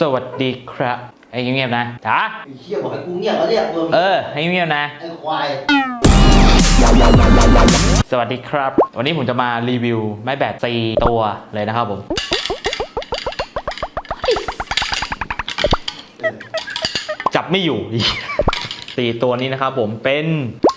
สวัสดีครับไอ้เงียบๆนะจ๋าไอ้เหี้ยบอกให้กูเงียบแล้วเรียกมึงเออให้เงียบๆนะ ไอ้ควาย สวัสดีครับ วันนี้ผมจะมารีวิวไม้แบตสี่ตัวเลยนะครับผมจับไม่อยู่สี่ตัวนี้นะครับผมเป็น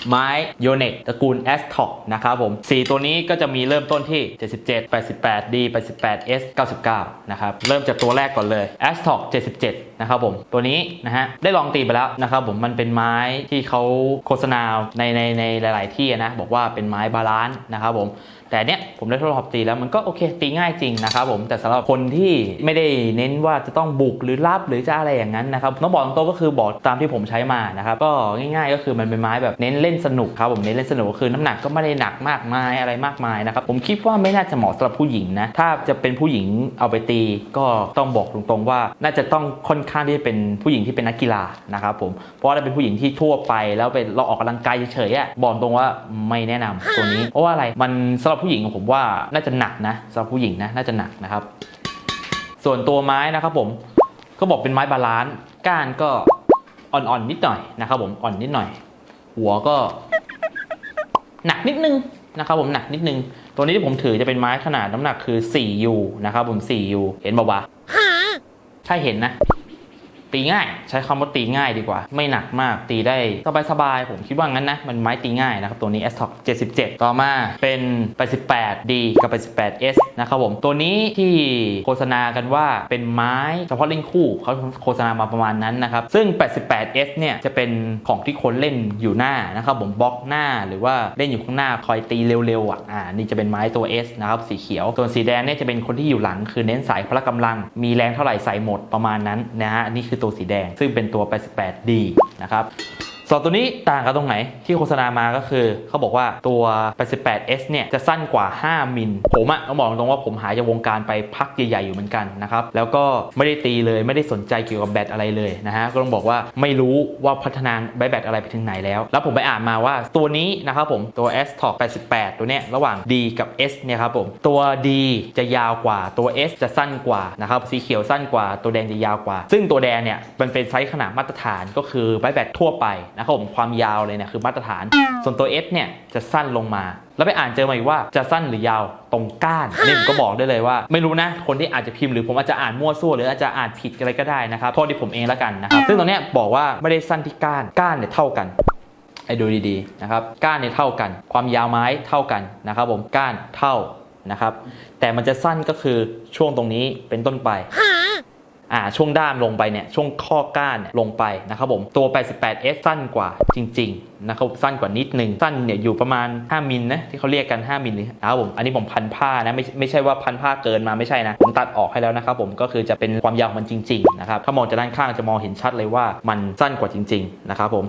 ไม้โยเนกตระกูล a s t o c นะครับผมสี่ตัวนี้ก็จะมีเริ่มต้นที่ 77 88 D 88 S 99 นะครับ เริ่มจากตัวแรกก่อนเลย a s t o c 77 นะครับผมตัวนี้นะฮะได้ลองตีไปแล้วนะครับผมมันเป็นไม้ที่เขาโฆษณาในในในหลาย ๆ ที่นะบอกว่าเป็นไม้บาลานซ์นะครับผมแต่เนี้ยผมได้ทดสอบตีแล้วมันก็โอเคตีง่ายจริงนะครับผมแต่สำหรับคนที่ไม่ได้เน้นว่าจะต้องบุกหรือรับหรือจะอะไรอย่างนั้นนะครับต้องบอกตรงๆก็คือบอกตามที่ผมใช้มานะครับก็ง่ายๆก็คือมันเป็นไม้แบบเน้นเล่นสนุกครับผมเน้นเล่นสนุกก็คือน้ำหนักก็ไม่ได้หนักมากมายอะไรมากมายนะครับผมคิดว่าไม่น่าจะเหมาะสำหรับผู้หญิงนะถ้าจะเป็นผู้หญิงเอาไปตีก็ต้องบอกตรงๆว่าน่าจะต้องค่อนข้างที่จะเป็นผู้หญิงที่เป็นนักกีฬานะครับผมเพราะว่าถ้าเป็นผู้หญิงที่ทั่วไปแล้วไปเราออกกำลังกายเฉยๆอะบอกตรงว่าไม่แนะนำตัวนี้ เพราะว่าอะไรมันสำหรับผู้หญิงผมว่าน่าจะหนักนะสำหรับผู้หญิงนะน่าจะหนักนะครับ ส่วนตัวไม้นะครับผมก็บอกเป็นไม้บาลานซ์ก้านก็อ่อนๆนิดหน่อยนะครับผมอ่อนนิดหน่อย หัวก็ หนักนิดนึงนะครับผมหนักนิดนึง ตัวนี้ที่ผมถือจะเป็นไม้ขนาดน้ำหนักคือ 4U นะครับผม 4U เห็นบอกว่าใช่เห็นนะ ตีง่าย ใช้คำว่าตีง่ายดีกว่า ไม่หนักมากตีได้สบายๆผมคิดว่างั้นนะ มันไม้ตีง่ายนะครับตัวนี้ s t o c 77 ต่อมาเป็น 88D กับ 88S นะครับผมตัวนี้ที่โฆษณากันว่าเป็นไม้เฉพาะเล่นคู่เขาโฆษณามาประมาณนั้นนะครับ ซึ่ง 88S เนี่ยจะเป็นของที่คนเล่นอยู่หน้านะครับผมบล็อกหน้าหรือว่าเล่นอยู่ข้างหน้าคอยตีเร็วๆอะอ่านี่จะเป็นไม้ตัว S นะครับสีเขียวส่วนสีแดงเนี่ยจะเป็นคนที่อยู่หลังคือเน้นสายพละกำลัง มีแรงเท่าไหร่ใส่หมดประมาณนั้นนะฮะนี่คือตัวสีแดง ซึ่งเป็นตัว 88D นะครับ สองตัวนี้ต่างกันตรงไหนที่โฆษณามาก็คือเขาบอกว่าตัว 88S เนี่ยจะสั้นกว่า 5 มิล ผมอะต้องบอกตรงว่าผมหายจากวงการไปพักใหญ่ๆอยู่เหมือนกันนะครับ แล้วก็ไม่ได้ตีเลยไม่ได้สนใจเกี่ยวกับแบตอะไรเลยนะฮะ ก็ต้องบอกว่าไม่รู้ว่าพัฒนาแบตอะไรไปถึงไหนแล้ว แล้วผมไปอ่านมาว่าตัวนี้นะครับผมตัว S Talk 88 ตัวเนี้ยระหว่าง D กับ S เนี่ยครับผมตัว D จะยาวกว่าตัว S จะสั้นกว่านะครับสีเขียวสั้นกว่าตัวแดงจะยาวกว่า ซึ่งตัวแดงเนี่ยมันเป็นไซส์ขนาดมาตรฐานก็คือแบตทั่วไปนะครับผมความยาวเลยเนี่ยคือมาตรฐาน ส่วนตัว S เนี่ยจะสั้นลงมา แล้วไปอ่านเจอมาอีกว่าจะสั้นหรือยาวตรงก้านนี่ผมก็บอกได้เลยว่า ไม่รู้นะ คนที่อาจจะพิมพ์หรือผมอาจจะอ่านมั่วซั่วหรืออาจจะอ่านผิดอะไรก็ได้นะครับโทษที่ผมเองแล้วกันนะครับซึ่งตรงเนี้ยบอกว่าไม่ได้สั้นที่ก้านก้านเนี่ยเท่ากันไอ้ดูดีๆนะครับก้านเนี่ยเท่ากัน ความยาวไม้เท่ากันนะครับผมก้านเท่านะครับแต่มันจะสั้นก็คือช่วงตรงนี้เป็นต้นไป อ่าช่วงด้ามลงไปเนี่ยช่วงข้อก้านเนี่ยลงไปนะครับผมตัว 88S สั้นกว่าจริงๆนะครับสั้นกว่านิดนึงสั้นเนี่ยอยู่ประมาณ 5มิลนะที่เขาเรียกกัน 5มิลนะครับผมอันนี้ผมพันผ้านะไม่ไม่ใช่ว่าพันผ้าเกินมาไม่ใช่นะผมตัดออกให้แล้วนะครับผมก็คือจะเป็นความยาวของมันจริงๆนะครับถ้ามองจากด้านข้างจะมองเห็นชัดเลยว่ามันสั้นกว่าจริงๆนะครับผม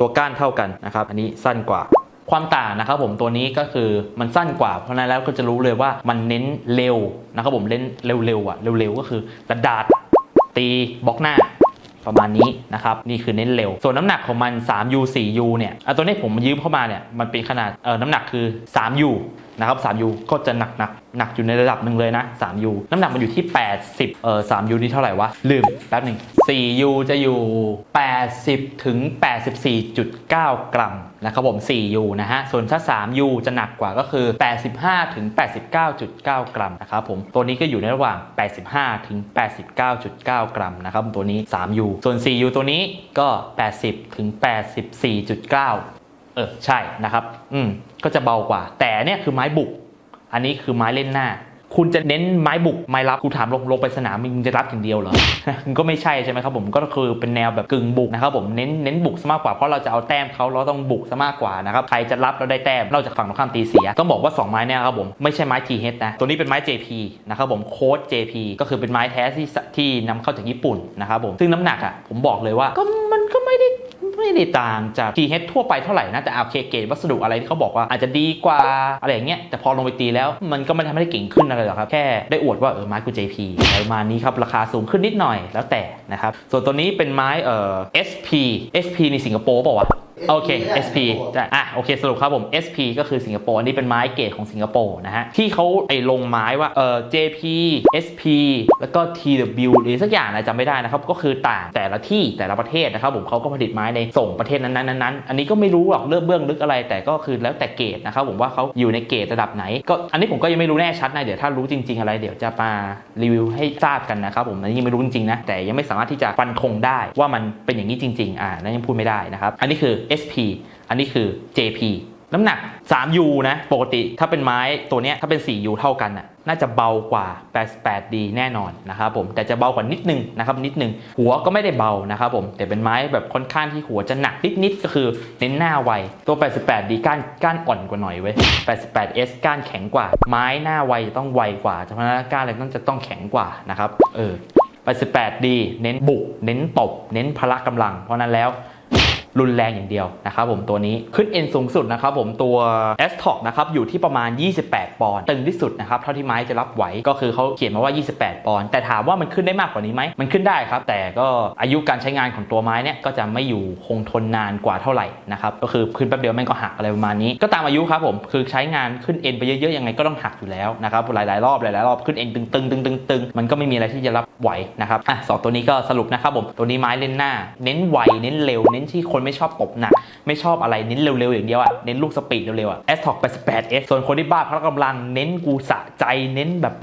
ตัวก้านเท่ากันนะครับอันนี้สั้นกว่า ความต่างนะครับผมตัวนี้ก็คือมันสั้นกว่าเพราะนั้นแล้วก็จะรู้เลยว่ามันเน้นเร็วนะครับผมเล่นเร็วๆอะเร็วๆก็คือกระดาษตีบล็อกหน้าประมาณนี้นะครับนี่คือเน้นเร็ว ส่วนน้ำหนักของมัน 3U 4U เนี่ยอะตัวนี้ผมยืมเข้ามาเนี่ยมันเป็นขนาดเออน้ำหนักคือ 3U นะครับ 3U ก็จะหนักหนัก หนักอยู่ในระดับหนึ่งเลยนะ 3U น้ำหนักมันอยู่ที่ 80 เอ่อ 3U นี่เท่าไหร่วะ ลืมแป๊บหนึ่ง 4U จะอยู่ 80 ถึง 84.9 กรัมนะครับผม 4U นะฮะ ส่วนถ้า 3U จะหนักกว่าก็คือ 85 ถึง 89.9 กรัมนะครับผม ตัวนี้ก็อยู่ในระหว่าง 85 ถึง 89.9 กรัมนะครับตัวนี้ 3U ส่วน 4U ตัวนี้ก็ 80 ถึง 84.9 เออ ใช่นะครับ อืม ก็จะเบากว่า แต่เนี่ยคือไม้บุก อันนี้คือไม้เล่นหน้า คุณจะเน้นไม้บุกไม้รับกูถามลงลงไปสนามมึงจะรับอย่างเดียวเหรอก็ไม่ใช่ใช่ไหมครับผมก็คือเป็นแนวแบบกึ่งบุกนะครับผมเน้นเน้นบุกซะมากกว่าเพราะเราจะเอาแต้มเขาเราต้องบุกซะมากกว่านะครับใครจะรับเราได้แต้มนอกจากฝั่งตรงข้ามตีเสีย ต้องบอกว่า 2 ไม้เนี่ยครับผมไม่ใช่ไม้ TH นะตัวนี้เป็นไม้ JP นะครับผมโค้ด JP ก็คือเป็นไม้แท้ที่ที่นำเข้าจากญี่ปุ่นนะครับผมซึ่งน้ำหนักอะผมบอกเลยว่าก็ไม ไม่ได้ต่างจาก TH ทั่วไปเท่าไหร่นะแต่โอเคเกรดวัสดุอะไรที่เขาบอกว่าอาจจะดีกว่าอะไรอย่างเงี้ยแต่พอลงไปตีแล้วมันก็ไม่ทำให้ได้เก่งขึ้นอะไรหรอกครับแค่ได้อวดว่าเออไม้กู JP อะไรประมาณนี้ครับราคาสูงขึ้นนิดหน่อยแล้วแต่นะครับส่วนตัวนี้เป็นไม้เอ่อ SP SP ในสิงคโปร์ป่าวะ โอเค SP อะโอเคสรุปครับผม SP ก็คือสิงคโปร์อันนี้เป็นไม้เกรดของสิงคโปร์นะฮะ ที่เขาไอ้ลงไม้ว่าเอ่อ JP SP แล้วก็ TW หรือสักอย่างนะจำไม่ได้นะครับ ก็คือต่างแต่ละที่แต่ละประเทศนะครับผมเขาก็ผลิตไม้ในส่งประเทศนั้นๆนั้นๆอันนี้ก็ไม่รู้หรอกเรื่องเบื้องลึกอะไร แต่ก็คือแล้วแต่เกรดนะครับผมว่าเขาอยู่ในเกรดระดับไหน ก็อันนี้ผมก็ยังไม่รู้แน่ชัดนะเดี๋ยวถ้ารู้จริง ๆ อะไรเดี๋ยวจะมารีวิวให้ทราบกันนะครับผมอันนี้ยังไม่รู้จริงๆนะแต่ยังไม่สามารถที่จะฟันธงได้ว่ามันเป็นอย่างนี้จริง ๆ อ่านั่นยังพูดไม่ได้นะครับอันนี้คือ SP อันนี้คือ JP น้ำหนัก 3U นะ ปกติถ้าเป็นไม้ตัวนี้ถ้าเป็น 4U เท่ากันน่ะน่าจะเบากว่า 88D แน่นอนนะครับผม แต่จะเบากว่านิดนึงนะครับนิดนึง หัวก็ไม่ได้เบานะครับผม แต่เป็นไม้แบบค่อนข้างที่หัวจะหนักนิดๆก็คือเน้นหน้าไว ตัว 88D ก้านก้านอ่อนกว่าหน่อยเว้ย 88S ก้านแข็งกว่า ไม้หน้าไวจะต้องไวกว่า เพราะฉะนั้นก้านอะไรต้องจะต้องแข็งกว่านะครับ เออ 88D เน้นบุก เน้นตบ เน้นพละกำลัง เพราะฉะนั้นแล้ว รุนแรงอย่างเดียวนะครับผมตัวนี้ขึ้นเอ็นสูงสุดนะครับผมตัว s t o c นะครับอยู่ที่ประมาณ 28 ปอนด์ตึงที่สุดนะครับเท่าที่ไม้จะรับไหวก็คือเขาเขียนมาว่า 28 ปอนด์แต่ถามว่ามันขึ้นได้มากกว่านี้ไหมมันขึ้นได้ครับ แต่ก็อายุการใช้งานของตัวไม้เนี่ยก็จะไม่อยู่คงทนนานกว่าเท่าไหร่นะครับก็คือขึ้นแป๊บเดียวม่งก็หักอะไรประมาณนี้ ก็ตามอายุครับผมคือใช้งานขึ้นเอ็นไปเยอะๆยังไงก็ต้องหักอยู่แล้วนะครับหลายๆรอบหลายๆรอบขึ้นเอ็นตึงๆตึงๆตึงๆมันก็ไม่มีอะไรที่จะรับไหวนะครับอะสองตัวนี้ก็สรุปนะครับผมตัวนี้ไม้เล่นหน้า เน้นไวเน้นเร็วเน้นที่คนไม่ชอบตบหนัก ไม่ชอบอะไรเน้นเร็วๆอย่างเดียวอะเน้นลูกสปีดเร็วๆอะ s t o c 88S ส่วนคนที่บ้าพละกำลังเน้นกูสะใจเน้นแบบ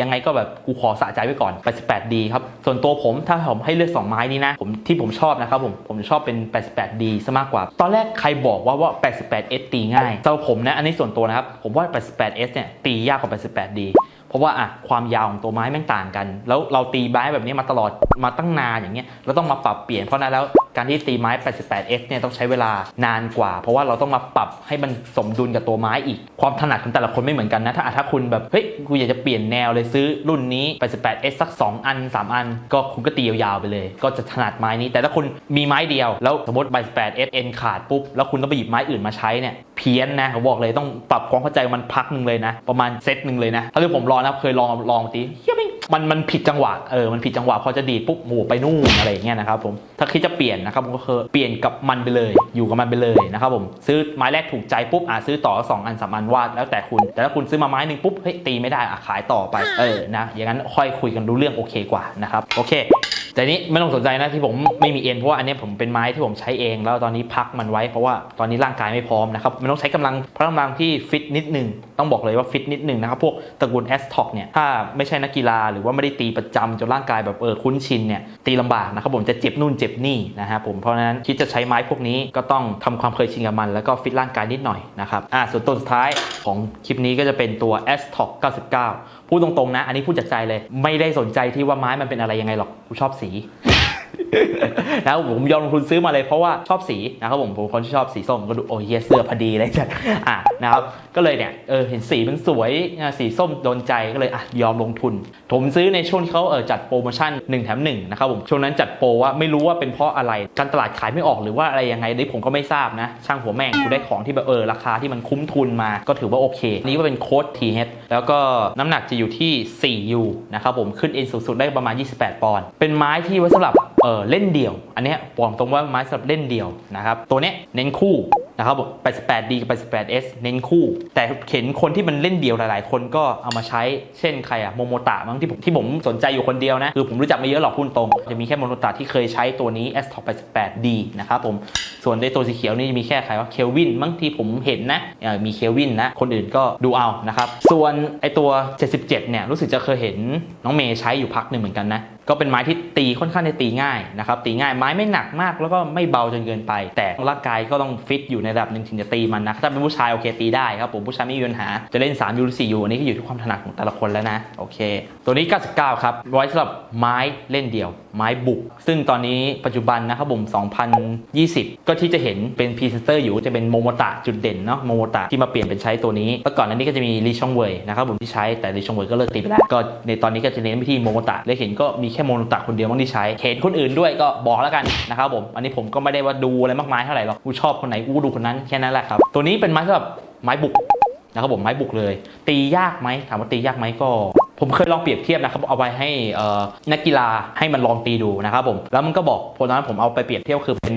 ยังไงก็แบบกูขอสะใจไว้ก่อน 88D ครับ ส่วนตัวผมถ้าผมให้เลือก 2 ไม้นี้นะ ผมที่ผมชอบนะครับผม ผมจะชอบเป็น 88D ซะมากกว่า ตอนแรกใครบอกว่าว่า 88S ตีง่ายสำหรับผมนะ อันนี้ส่วนตัวนะครับ ผมว่า 88S เนี่ยตียากกว่า 88D เพราะว่าอะความยาวของตัวไม้แม่งต่างกัน แล้วเราตีไม้แบบนี้มาตลอดมาตั้งนานอย่างเงี้ยเราต้องมาปรับเปลี่ยนเพราะนั้นแล้วการที่ตีไม้ 88S เนี่ยต้องใช้เวลานานกว่า เพราะว่าเราต้องมาปรับให้มันสมดุลกับตัวไม้อีก ความถนัดของแต่ละคนไม่เหมือนกันนะ ถ้าถ้าคุณแบบเฮ้ยกูอยากจะเปลี่ยนแนวเลยซื้อรุ่นนี้ 88S สัก 2 อัน 3 อัน ก็คุณก็ตียาวๆไปเลย ก็จะถนัดไม้นี้ แต่ถ้าคุณมีไม้เดียว แล้วสมมติ 88S N ขาดปุ๊บแล้วคุณต้องไปหยิบไม้อื่นมาใช้เนี่ยเพี้ยนนะผมบอกเลยต้องปรับความเข้าใจมันพักหนึ่งเลยนะ ประมาณเซตหนึ่งเลยนะถ้าคือผมลองนะเคยลองลองตีเฮียไม่ มันมันผิดจังหวะเออมันผิดจังหวะพอจะดีดปุ๊บหมูไปนู่นอะไรอย่างเงี้ยนะครับผมถ้าคิดจะเปลี่ยนนะครับผมก็คือเปลี่ยนกับมันไปเลยอยู่กับมันไปเลยนะครับผมซื้อไม้แรกถูกใจปุ๊บอะซื้อต่อสองอันสามอันวาดแล้วแต่คุณ แต่ถ้าคุณซื้อมาไม้หนึ่งปุ๊บเฮ้ยตีไม่ได้อะขายต่อไปเออนะอย่างนั้นค่อยคุยกันรู้เรื่องโอเคกว่านะครับโอเค แต่นี้ไม่ต้องสนใจนะที่ผมไม่มีเอ็นเพราะว่าอันนี้ผมเป็นไม้ที่ผมใช้เอง แล้วตอนนี้พักมันไว้เพราะว่าตอนนี้ร่างกายไม่พร้อมนะครับมันต้องใช้กำลังพละกำลังที่ฟิตนิดหนึ่งต้องบอกเลยว่าฟิตนิดหนึ่งนะครับพวกตระกูลแอสท็อกเนี่ยถ้าไม่ใช่นักกีฬาหรือว่าไม่ได้ตีประจำจนร่างกายแบบเออคุ้นชินเนี่ยตีลำบากนะครับผมจะเจ็บนู่นเจ็บนี่นะครับผมเพราะนั้นคิดจะใช้ไม้พวกนี้ก็ต้องทำความเคยชินกับมัน แล้วก็ฟิตร่างกายนิดหน่อยนะครับอ่าส่วนตัวสุดท้ายของคลิปนี้ก็จะเป็นตัว s t o c 99 พูดตรงๆนะ อันนี้พูดจากใจเลย ไม่ได้สนใจที่ว่าไม้มันเป็นอะไรยังไงหรอก กูชอบสี นะครับผมยอมลงทุนซื้อมาเลยเพราะว่าชอบสีนะครับผมผมคนที่ชอบสีส้มก็ดูโอ้ยเหี้ยเสื้อพอดีเลยจัดอะนะครับก็เลยเนี่ยเออเห็นสีมันสวยนะสีส้มโดนใจก็เลยอะยอมลงทุน ผมซื้อในช่วงที่เขาเออจัดโปรโมชั่น1แถม1นะครับผมช่วงนั้นจัดโปรว่าไม่รู้ว่าเป็นเพราะอะไรการตลาดขายไม่ออกหรือว่าอะไรยังไงนี่ผมก็ไม่ทราบนะ ช่างหัวแม่งกูได้ของที่แบบเออราคาที่มันคุ้มทุนมา ก็ถือว่าโอเค นี่ก็เป็นโค้ด TH แล้วก็น้ำหนักจะอยู่ที่ 4U นะครับผมขึ้นเอ็นสูงสุดได้ประมาณ 28 ปอนด์เป็นไม้ที่ไว้สำหรับ เออเล่นเดี่ยว อันนี้ยบอกตรงว่าไม้สำหรับเล่นเดี่ยวนะครับ ตัวเนี้ยเน้นคู่นะครับผม 88D กับ 88S เน้นคู่ แต่เห็นคนที่มันเล่นเดี่ยวหลาย ๆ คนก็เอามาใช้ เช่นใครอะโมโมตะมั้งที่ผมที่ผมสนใจอยู่คนเดียวนะ คือผมรู้จักไม่เยอะหรอกพูดตรง จะมีแค่โมโมตะที่เคยใช้ตัวนี้ S Top 88D นะครับผม ส่วนในตัวสีเขียวนี่จะมีแค่ใครว่าเคลวินมั้งที่ผมเห็นนะมีเคลวินนะ คนอื่นก็ดูเอานะครับ ส่วนไอตัว 77 เนี่ยรู้สึกจะเคยเห็นน้องเมย์ใช้อยู่พักหนึ่งเหมือนกันนะ ก็เป็นไม้ที่ตีค่อนข้างจะตีง่ายนะครับตีง่ายไม้ไม่หนักมากแล้วก็ไม่เบาจนเกินไป แต่ร่างกายก็ต้องฟิตอยู่ในระดับหนึ่งถึงจะตีมันนะถ้าเป็นผู้ชายโอเคตีได้ครับผมผู้ชายไม่มีปัญหาจะเล่น3ยูหรือ4ยูอันนี้ก็อยู่ที่ความถนัดของแต่ละคนแล้วนะโอเค ตัวนี้ 99 ครับไว้สำหรับไม้เล่นเดี่ยวไม้บุก ซึ่งตอนนี้ปัจจุบันนะครับผม 2020 ก็ที่จะเห็นเป็นพรีเซนเตอร์อยู่จะเป็นโมโมตะจุดเด่นเนาะโมโมตะที่มาเปลี่ยนเป็นใช้ตัวนี้เมื่อก่อนอันนี้ก็จะมีลีชองเวยนะครับผมที่ใช้แต่ลีชองเวยก็เลิกตีไปแล้วก็ในตอนนี้ก็จะเน้นไปที่โมโมตะและเห็นก็มีแค่โมโมตะคนเดียวบ้างที่ใช้เห็นคนอื่นด้วยก็บอกแล้วกันนะครับผมอันนี้ผมก็ไม่ได้ว่าดูอะไรมากมายเท่าไหร่หรอกกูชอบคนไหนกูดูคนนั้นแค่นั้นแหละครับตัวนี้เป็นไม้สำหรับไม้บุก นะครับผมไม้บุกเลย ตียากไหมถามว่าตียากไหมก็ ผมเคยลองเปรียบเทียบนะครับเอาไปให้นักกีฬาให้มันลองตีดูนะครับผมแล้วมันก็บอกตอนนั้นผมเอาไปเปรียบเทียบคือเป็น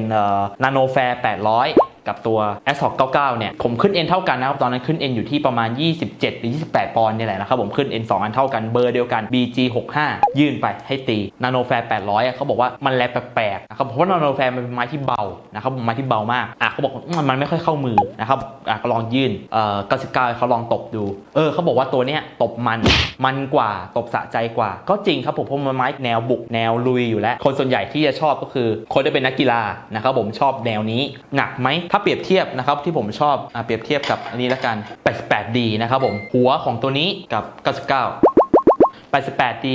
นาโนแฟร์800 กับตัว s o c 99เนี่ยผมขึ้น N เท่ากันนะครับ ตอนนั้นขึ้น N อยู่ที่ประมาณ 27 หรือ 28 ปอนด์นี่แหละนะครับผมขึ้น N 2 อันเท่ากันเบอร์เดียวกัน BG 65ยื่นไปให้ตีนาโนแฟร์800อะเขาบอกว่ามันแลแปลกๆนะครับเพราะว่านาโนแฟร์มันเป็นไม้ที่เบานะครับไม้ที่เบามากอะเขาบอกมันไม่ค่อยเข้ามือนะครับอะก็ลองยื่นเอ่อ99เขาลองตบดูเออเขาบอกว่าตัวเนี้ยตบมันมันกว่าตบสะใจกว่า ก็จริงครับผมเพราะมันไม้แนวบุกแนวลุยอยู่แล้ว คนส่วนใหญ่ที่จะชอบก็คือ คนที่เป็นนักกีฬานะครับผมชอบแนวนี้หนักไหมถ้าเปรียบเทียบนะครับที่ผมชอบอะเปรียบเทียบกับอันนี้ละกัน 88D นะครับผมหัวของตัวนี้กับ 99 88D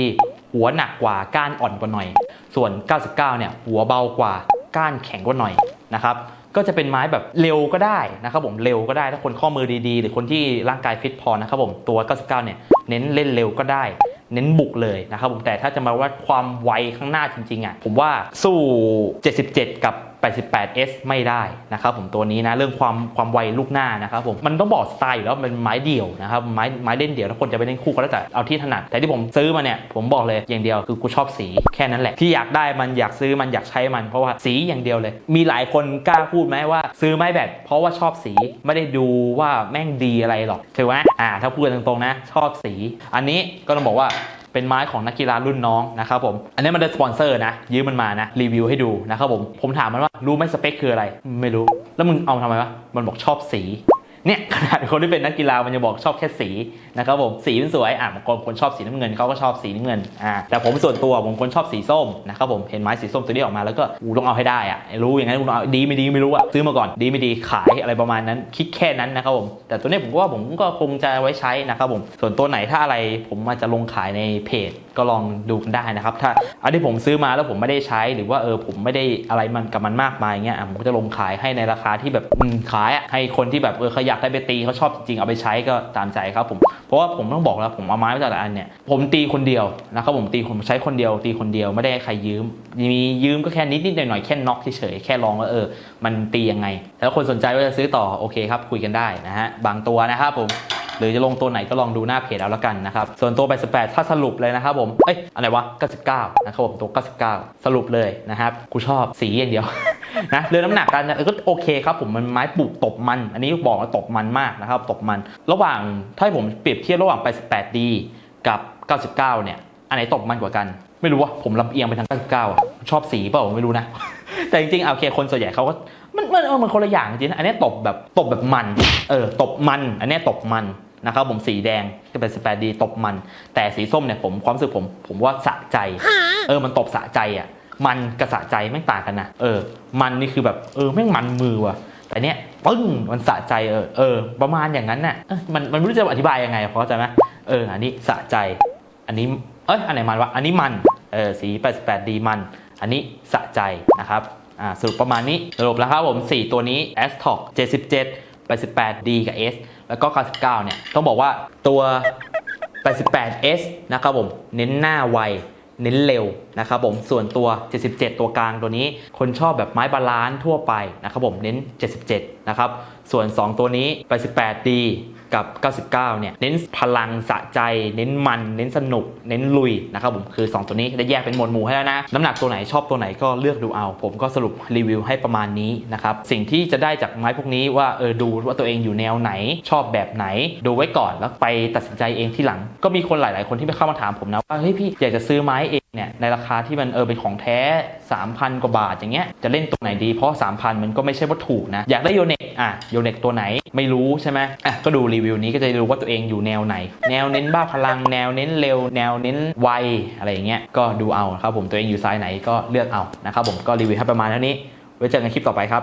หัวหนักกว่าก้านอ่อนกว่าหน่อย ส่วน 99 เนี่ยหัวเบากว่าก้านแข็งกว่าหน่อยนะครับก็จะเป็นไม้แบบเร็วก็ได้นะครับผมเร็วก็ได้ถ้าคนข้อมือดีๆ หรือคนที่ร่างกายฟิตพอนะครับผมตัว 99 เนี่ยเน้นเล่นเร็วก็ได้ เน้นบุกเลยนะครับผมแต่ถ้าจะมาวัดความไวข้างหน้าจริงๆอะผมว่าสู้ 77 กับ 88S ไม่ได้นะครับผมตัวนี้นะเรื่องความความไวลูกหน้านะครับผมมันต้องบอกสไตล์อยู่แล้วมันไม้เดี่ยวนะครับไม้ไม้เล่นเดี่ยวถ้าคนจะไปเล่นคู่ก็แล้วแต่เอาที่ถนัดแต่ที่ผมซื้อมาเนี่ยผมบอกเลยอย่างเดียวคือกูชอบสีแค่นั้นแหละ ที่อยากได้มันอยากซื้อมันอยากใช้มันเพราะว่าสีอย่างเดียวเลย มีหลายคนกล้าพูดไหมว่าซื้อไม้แบบเพราะว่าชอบสีไม่ได้ดูว่าแม่งดีอะไรหรอกถูกไหมอ่าถ้าพูดตรงๆนะ ชอบสี อันนี้ก็ต้องบอกว่า เป็นไม้ของนักกีฬารุ่นน้องนะครับผมอันนี้มันได้สปอนเซอร์นะยืมมันมานะรีวิวให้ดูนะครับผมผมถามมันว่ารู้ไหมสเปคคืออะไร ไม่รู้แล้วมึงเอามาทำไมวะมันบอกชอบสี เนี่ยขนาดคนที่เป็นนักกีฬามันจะบอกชอบแค่สีนะครับผมสีมันสวยอะบางคนคนชอบสีน้ำเงินเขาก็ชอบสีน้ำเงินอ่าแต่ผมส่วนตัวผมคนชอบสีส้มนะครับผมเห็นไม้สีส้มตัวนี้ออกมาแล้วก็อูต้องเอาให้ได้อะรู้อย่างนั้นกูต้องเอาดีไม่ดีไม่รู้อะซื้อมาก่อนดีไม่ดีขายอะไรประมาณนั้นคิดแค่นั้นนะครับผมแต่ตัวนี้ผมก็ว่าผมก็คงจะไว้ใช้นะครับผมส่วนตัวไหนถ้าอะไรผมมาจะลงขายในเพจก็ลองดูกันได้นะครับถ้าอันที่ผมซื้อมาแล้วผมไม่ได้ใช้หรือว่าเออผมไม่ได้อะไรมันกับมันมากมายเงี้ยอะผมก็จะลงขายให้ในราคาที่แบบขายอะให้คนที่แบบเออขาอยากได้ไปตีเขาชอบจริงๆเอาไปใช้ก็ตามใจครับผมเพราะว่าผมต้องบอกแล้วผมเอาไม้มาแต่ละอันเนี่ยผมตีคนเดียวนะครับผมตีผมใช้คนเดียว ตีคนเดียวไม่ได้ใครยืม มียืมก็แค่นิดนิดหน่อยหน่อยแค่น็อกเฉยๆแค่ลองว่าเออ มันตียังไง แล้วคนสนใจว่าจะซื้อต่อโอเคครับคุยกันได้นะฮะบางตัวนะครับผมหรือจะลงตัวไหนก็ลองดูหน้าเพจเอาแล้วกันนะครับ ส่วนตัว 88 ถ้าสรุปเลยนะครับผม เอ้ย อะไรวะ 99 นะครับผม ตัว 99 สรุปเลยนะครับ กูชอบสีอย่างเดียว นะเรื่องน้ำหนักกันนะก็โอเคครับผมมันไม้ปลูกตบมัน อันนี้บอกว่าตบมันมากนะครับตบมัน ระหว่างถ้าผมเปรียบเทียบระหว่าง 88D กับ 99 เนี่ย อันไหนตบมันกว่ากัน ไม่รู้ว่าผมลำเอียงไปทาง 99อะชอบสีเปล่าไม่รู้นะ แต่จริงๆโอเคคนส่วนใหญ่เขาก็มันมันเออมันคนละอย่างจริงๆนะอันนี้ตบแบบตบแบบมันเออตบมัน อันนี้ตบมันนะครับผมสีแดงก็เป็นสเปดีตบมัน แต่สีส้มเนี่ยผมความรู้สึกผมผมว่าสะใจ เออมันตบสะใจอะ มันกับสะใจไม่ต่างกันนะเออ มันนี่คือแบบเออแม่งมันมือว่ะแต่เนี้ยปึ้งมันสะใจเออเออ ประมาณอย่างนั้นน่ะมันมันไม่รู้จะอธิบายยังไงเข้าใจไหมเออ อันนี้สะใจ อันนี้เอ้ยอันไหนมันวะอันนี้มันเออสี 88D มัน อันนี้สะใจนะครับอ่าสรุปประมาณนี้สรุปแล้วครับผม 4 ตัวนี้ a s t o c 77 88D กับ S แล้วก็ 99 เนี่ย ต้องบอกว่าตัว 88S นะครับผม เน้นหน้าไว เน้นเร็วนะครับผมส่วนตัว 77 ตัวกลางตัวนี้ คนชอบแบบไม้บาลานซ์ทั่วไปนะครับผมเน้น 77 นะครับ ส่วน 2 ตัวนี้ไป 18 ดี กับ 99 เนี่ย เน้นพลังสะใจ เน้นมัน เน้นสนุก เน้นลุยนะครับผมคือ 2 ตัวนี้ได้แยกเป็นหมวดหมู่ให้แล้วนะ น้ำหนักตัวไหนชอบตัวไหนก็เลือกดูเอา ผมก็สรุปรีวิวให้ประมาณนี้นะครับ สิ่งที่จะได้จากไม้พวกนี้ว่าเออดูว่าตัวเองอยู่แนวไหน ชอบแบบไหน ดูไว้ก่อนแล้วไปตัดสินใจเองที่หลัง ก็มีคนหลาย ๆ คนที่ไปเข้ามาถามผมนะว่าเฮ้ยพี่อยากจะซื้อไม้เองเนี่ยในราคาที่มันเออเป็นของแท้ 3,000 กว่าบาทอย่างเงี้ยจะเล่นตัวไหนดีเพราะ 3,000 มันก็ไม่ใช่ว่าถูกนะอยากได้โยเน็กอะโยเน็กตัวไหนไม่รู้ใช่ไหมอะก็ดูรีรีวิวนี้ก็จะรู้ว่าตัวเองอยู่แนวไหน แนวเน้นบ้าพลัง แนวเน้นเร็ว แนวเน้นไวอะไรอย่างเงี้ยก็ดูเอาครับผมตัวเองอยู่ซ้ายไหนก็เลือกเอานะครับผมก็รีวิวให้ประมาณเท่านี้ไว้เจอกันคลิปต่อไปครับ